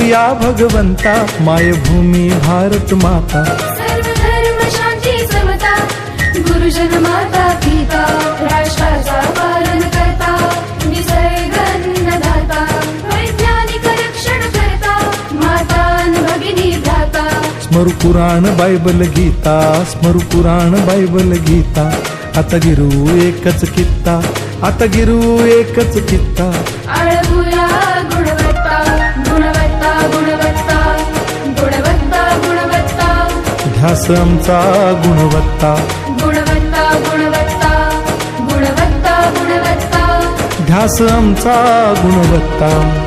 या भगवंता मायभूमी भारत माता। सर्व धर्म शांती समता गुरुजन माता पिता राष्ट्राचा पालन करता निसर्ग अन्नदाता वैज्ञानिक रक्षण करता माता न भगिनी भ्राता। स्मरू पुराण बायबल गीता स्मरू पुराण बायबल गीता आता गिरू एकच कित्ता आता गिरू एकच कित्ता आळमुया गुणवत्ता गुणवत्ता गुणवत्ता गुणवत्ता गुणवत्ता. ध्यास आमचा गुणवत्ता. गुणवत्ता गुणवत्ता गुणवत्ता गुणवत्ता. ध्यास आमचा गुणवत्ता.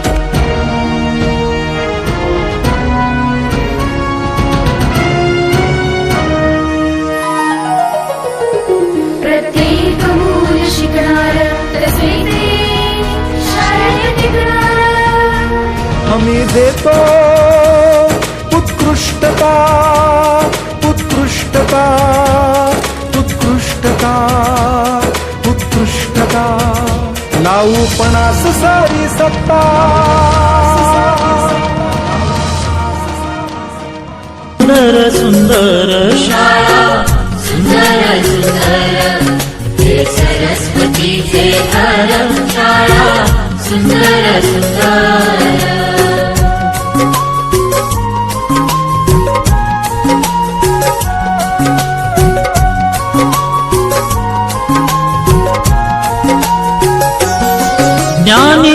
आम्ही देतो. उत्कृष्टता उत्कृष्टता उत्कृष्टता उत्कृष्टता. लावू पणास सारी सत्ता. सुंदर सुंदर शाळा. सुंदर सुंदर. हे सरस्वतीचे शाळा. सुंदर सुंदर.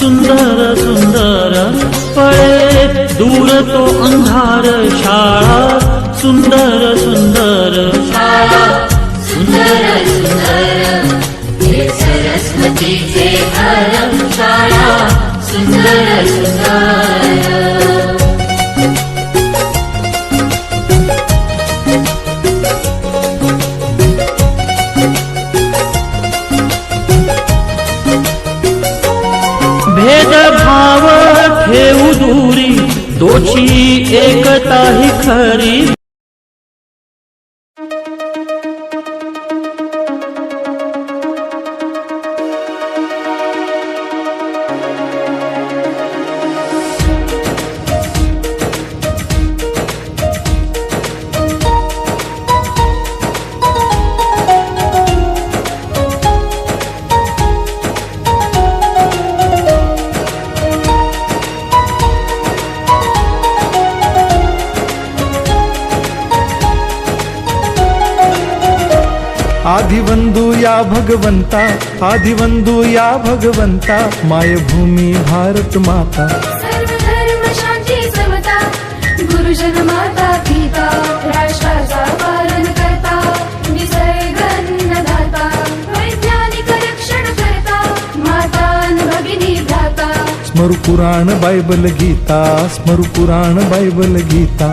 सुंदर सुंदर पळे दूर तो अंधार शाळा सुंदर सुंदर शाळा सुंदर सुंदर हे सरस्वतीचे घर शाळा सुंदर सुंदर दोची एकता ही खरी आदिवंदू या भगवंता आदिवंदू या भगवंता मायभूमी भारत माता। सर्व धर्म शांती समता गुरुजन माता पिता राष्ट्राचा पालन करता निसर्ग अन्नदाता वैज्ञानिक रक्षण करता माता अन भगिनी भ्राता। स्मरु पुराण बायबल गीता स्मरु पुराण बायबल गीता।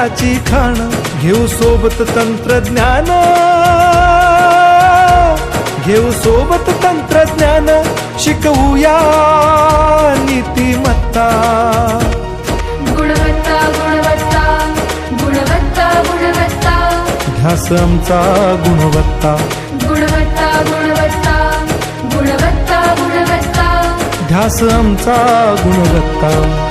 चारित्र्याची खाण घेऊ सोबत तंत्रज्ञान. घेऊ सोबत तंत्रज्ञान शिकवूया नीतिमत्ता. गुणवत्ता गुणवत्ता गुणवत्ता गुणवत्ता. ध्यास आमचा गुणवत्ता. गुणवत्ता गुणवत्ता गुणवत्ता गुणवत्ता. ध्यास आमचा गुणवत्ता.